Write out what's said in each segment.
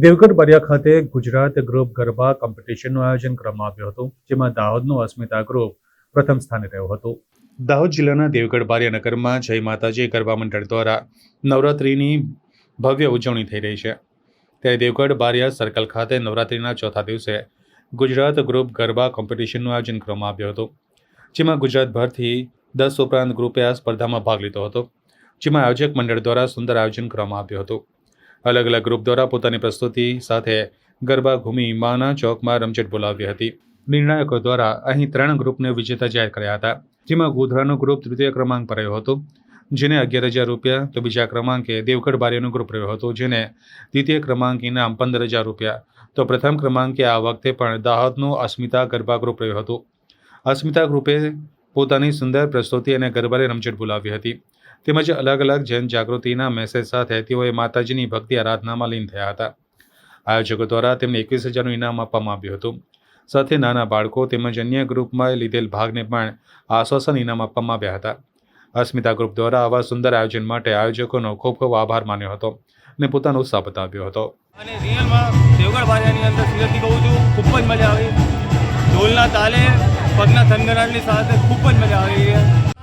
દેવગઢ બરિયા ખાતે ગુજરાત ગ્રુપ ગરબા કોમ્પિટિશનનું આયોજન કરવામાં આવ્યું હતું, જેમાં દાહોદનું અસ્મિતા ગ્રુપ પ્રથમ સ્થાને રહ્યો હતો. દાહોદ જિલ્લાના દેવગઢ બારિયા નગરમાં જય માતાજી ગરબા મંડળ દ્વારા નવરાત્રિની ભવ્ય ઉજવણી થઈ રહી છે. ત્યારે દેવગઢ બારિયા સર્કલ ખાતે નવરાત્રિના ચોથા દિવસે ગુજરાત ગ્રુપ ગરબા કોમ્પિટિશનનું આયોજન કરવામાં આવ્યું હતું, જેમાં ગુજરાતભરથી દસ ઉપરાંત ગ્રુપે આ સ્પર્ધામાં ભાગ લીધો હતો, જેમાં આયોજક મંડળ દ્વારા સુંદર આયોજન કરવામાં આવ્યું હતું. અલગ અલગ ગ્રુપ દ્વારા પોતાની પ્રસ્તુતિ સાથે ગરબા ઘૂમી માના ચોકમાં રમઝટ બોલાવી હતી. નિર્ણાયકો દ્વારા અહીં ત્રણ ગ્રુપને વિજેતા જાહેર કર્યા હતા. જેમાં ગોધરાનો ગ્રુપ તૃતીય ક્રમાંક પર રહ્યો હતો. જેને અગિયાર હજાર રૂપિયા, તો બીજા ક્રમાંકે દેવગઢ બારીનું ગ્રુપ રહ્યો હતો, જેને દ્વિતીય ક્રમાંક ઇનામ પંદર હજાર રૂપિયા. તો પ્રથમ ક્રમાંકે આ વખતે પણ દાહોદનું અસ્મિતા ગરબા ગ્રુપ રહ્યું હતું. અસ્મિતા ગ્રુપે પોતાની સુંદર પ્રસ્તુતિ અને ગરબારે રમઝટ બોલાવી હતી. તેમજ અલગ અલગ જન જાગૃતિના મેસેજ સાથે તેઓએ માતાજીની ભક્તિ આરાધનામાં લીન થયા હતા. આયોજકો દ્વારા તેમને એકવીસ હજારનું ઇનામ આપવામાં આવ્યું હતું. સાથે નાના બાળકો તેમજ અન્ય ગ્રુપમાં લીધેલ ભાગને પણ આશ્વાસન ઇનામ આપવામાં આવ્યા હતા. અસ્મિતા ગ્રુપ દ્વારા આવા સુંદર આયોજન માટે આયોજકોનો ખૂબ ખૂબ આભાર માન્યો હતો અને પોતાનો ઉત્સાહ બતાવ્યો હતો. અને રિયલમાં દેવગઢ બારિયાની અંદર સુરતથી કહું છું, ખૂબ જ મજા આવી. ઢોલના તાલે પગના થનગનાટની સાથે ખૂબ જ મજા આવી છે.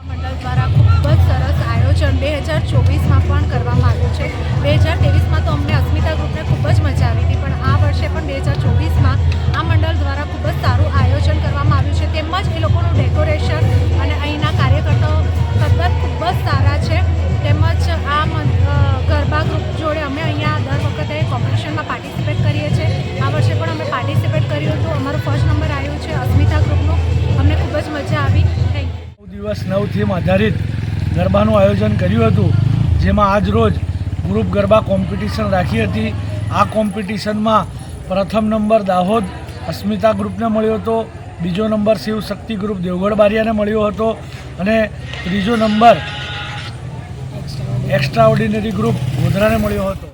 મંડળ દ્વારા ખૂબ જ સરસ આયોજન બે હજાર ચોવીસમાં પણ કરવામાં આવ્યું છે. બે હજાર ત્રેવીસમાં તો અમને અસ્મિતા ગ્રુપને ખૂબ જ મજા આવી હતી, પણ આ વર્ષે પણ બે હજાર ચોવીસમાં આ મંડળ દ્વારા ખૂબ જ સારું આયોજન કરવામાં આવ્યું છે. તેમજ એ લોકોનું ડેકોરેશન અને અહીંના કાર્યકર્તાઓ તદ્દન ખૂબ જ સારા છે. તેમજ આ ગરબા ગ્રુપ જોડે અમે અહીંયા દર વખતે કોમ્પિટિશનમાં પાર્ટિસિપેટ કરીએ છીએ. આ વર્ષે પણ અમે પાર્ટિસિપેટ કર્યું હતું. અમારો ફર્સ્ટ નંબર આવ્યું દિવસ નવ થીમ આધારિત ગરબાનું આયોજન કર્યું હતું, જેમાં આજ રોજ ગ્રુપ ગરબા કોમ્પિટિશન રાખી હતી. આ કોમ્પિટિશનમાં પ્રથમ નંબર દાહોદ અસ્મિતા ગ્રુપને મળ્યો હતો, બીજો નંબર શિવ શક્તિ ગ્રુપ દેવગઢ બારિયાને મળ્યો હતો, અને ત્રીજો નંબર એક્સ્ટ્રા ઓર્ડિનરી ગ્રુપ ગોધરાને મળ્યો હતો.